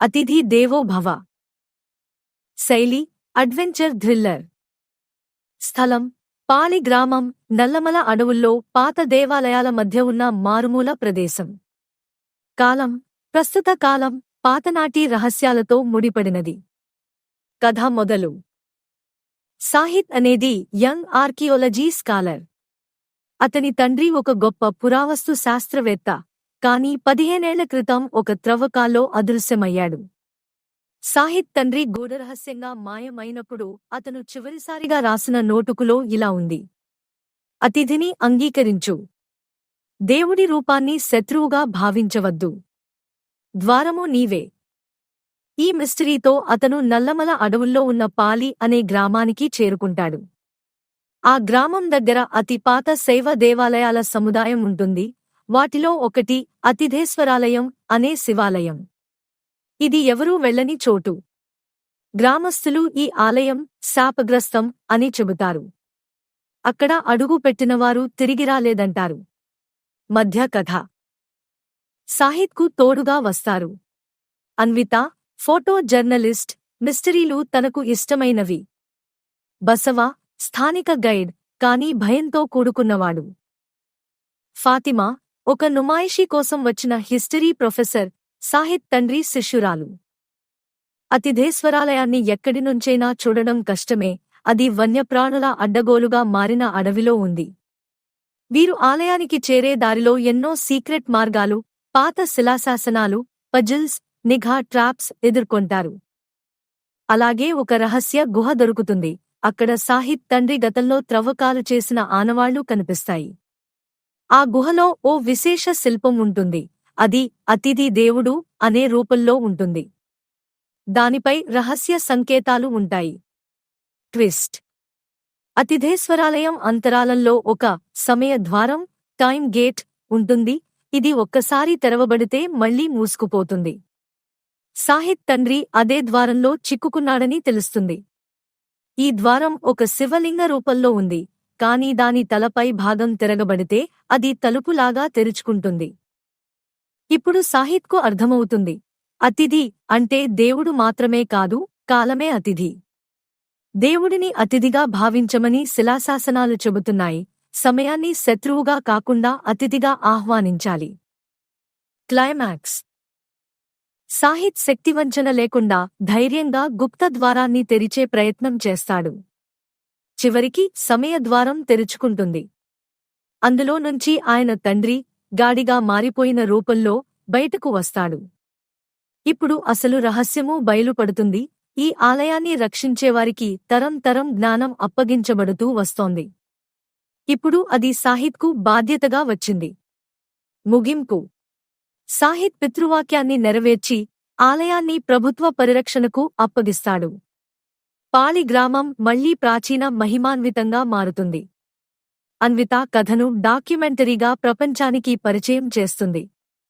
అతిథి దేవో భవ. శైలి అడ్వెంచర్ థ్రిల్లర్. స్థలం పాలి గ్రామం నల్లమల అడవుల్లో పాత దేవాలయాల మధ్య ఉన్న మారుమూల ప్రదేశం. కాలం ప్రస్తుత కాలం పాతనాటి రహస్యాలతో ముడిపడినది. కథ మొదలు. సాహిత్ అనేది యంగ్ ఆర్కియోలజీ స్కాలర్. అతని తండ్రి ఒక గొప్ప పురావస్తు శాస్త్రవేత్త. కాని పదిహేనేళ్ళ క్రితం ఒక త్రవ్వకాల్లో అదృశ్యమయ్యాడు. సాహిత్ తండ్రి గూఢరహస్యంగా మాయమైనప్పుడు అతను చివరిసారిగా రాసిన నోటుకులో ఇలా ఉంది. అతిథిని అంగీకరించు. దేవుడి రూపాన్ని శత్రువుగా భావించవద్దు. ద్వారము నీవే. ఈ మిస్టరీతో అతను నల్లమల అడవుల్లో ఉన్న పాలి అనే గ్రామానికి చేరుకుంటాడు. ఆ గ్రామం దగ్గర అతి పాత శైవ దేవాలయాల సముదాయం ఉంటుంది. వాటిలో ఒకటి అతిథేశ్వరాలయం అనే శివాలయం. ఇది ఎవరూ వెళ్ళని చోటు. గ్రామస్థులు ఈ ఆలయం శాపగ్రస్తం అని చెబుతారు. అక్కడ అడుగు పెట్టినవారు తిరిగిరాలేదంటారు మధ్య కథ సాహిత్కు తోడుగా వస్తారు. అన్విత ఫోటో జర్నలిస్ట్ మిస్టరీలు తనకు ఇష్టమైనవి. బసవ స్థానిక గైడ్ కానీ భయంతో కూడుకున్నవాడు. ఫాతిమా ఒక నుమాయిషీ కోసం వచ్చిన హిస్టరీ ప్రొఫెసర్ సాహిత్ తండ్రి శిష్యురాలు. అతిథేశ్వరాలయాన్ని ఎక్కడి నుంచైనా చూడడం కష్టమే అది వన్యప్రాణుల అడ్డగోలుగా మారిన అడవిలో ఉంది. వీరు ఆలయానికి చేరే దారిలో ఎన్నో సీక్రెట్ మార్గాలు పాత శిలాశాసనాలు పజిల్స్ నిఘా ట్రాప్స్ ఎదుర్కొంటారు. అలాగే ఒక రహస్య గుహ దొరుకుతుంది అక్కడ సాహిత్ తండ్రి గతంలో త్రవ్వకాలు చేసిన ఆనవాళ్ళు కనిపిస్తాయి. ఆ గుహలో ఓ విశేష శిల్పం ఉంటుంది. అది అతిథి దేవుడు అనే రూపంలో ఉంటుంది. దానిపై రహస్య సంకేతాలు ఉంటాయి. ట్విస్ట్. అతిథేశ్వరాలయం అంతరాలంలో ఒక సమయ ద్వారం టైం గేట్ ఉంటుంది. ఇది ఒక్కసారి తెరవబడితే మళ్ళీ మూసుకుపోతుంది. సాహిత్ తండ్రి అదే ద్వారంలో చిక్కుకున్నాడని తెలుస్తుంది. ఈ ద్వారం ఒక శివలింగ రూపంలో ఉంది. కాని దాని తలపై భాగం తిరగబడితే అది తలుపులాగా తెరుచుకుంటుంది. ఇప్పుడు సాహిత్కు అర్థమవుతుంది. అతిథి అంటే దేవుడు మాత్రమే కాదు కాలమే అతిథి. దేవుడిని అతిథిగా భావించమని శిలాశాసనాలు చెబుతున్నాయి. సమయాన్ని శత్రువుగా కాకుండా అతిథిగా ఆహ్వానించాలి. క్లైమాక్స్. సాహిత్ శక్తివంచన లేకుండా ధైర్యంగా గుప్త ద్వారాన్ని తెరిచే ప్రయత్నం చేస్తాడు. చివరికి సమయద్వారం తెరుచుకుంటుంది. అందులో నుంచి ఆయన తండ్రి గాడిగా మారిపోయిన రూపంలో బయటకు వస్తాడు. ఇప్పుడు అసలు రహస్యమూ బయలుపడుతుంది. ఈ ఆలయాన్ని రక్షించేవారికి తరం తరం జ్ఞానం అప్పగించబడుతూ వస్తోంది. ఇప్పుడు అది సాహిత్కు బాధ్యతగా వచ్చింది. ముగింపు. సాహిత్ పితృవాక్యాన్ని నెరవేర్చి ఆలయాన్ని ప్రభుత్వ పరిరక్షణకు అప్పగిస్తాడు. పాలి గ్రామం మళ్ళీ ప్రాచీన మహిమాన్వితంగా మారుతుంది. అన్విత కథను డాక్యుమెంటరీగా ప్రపంచానికి పరిచయం చేస్తుంది.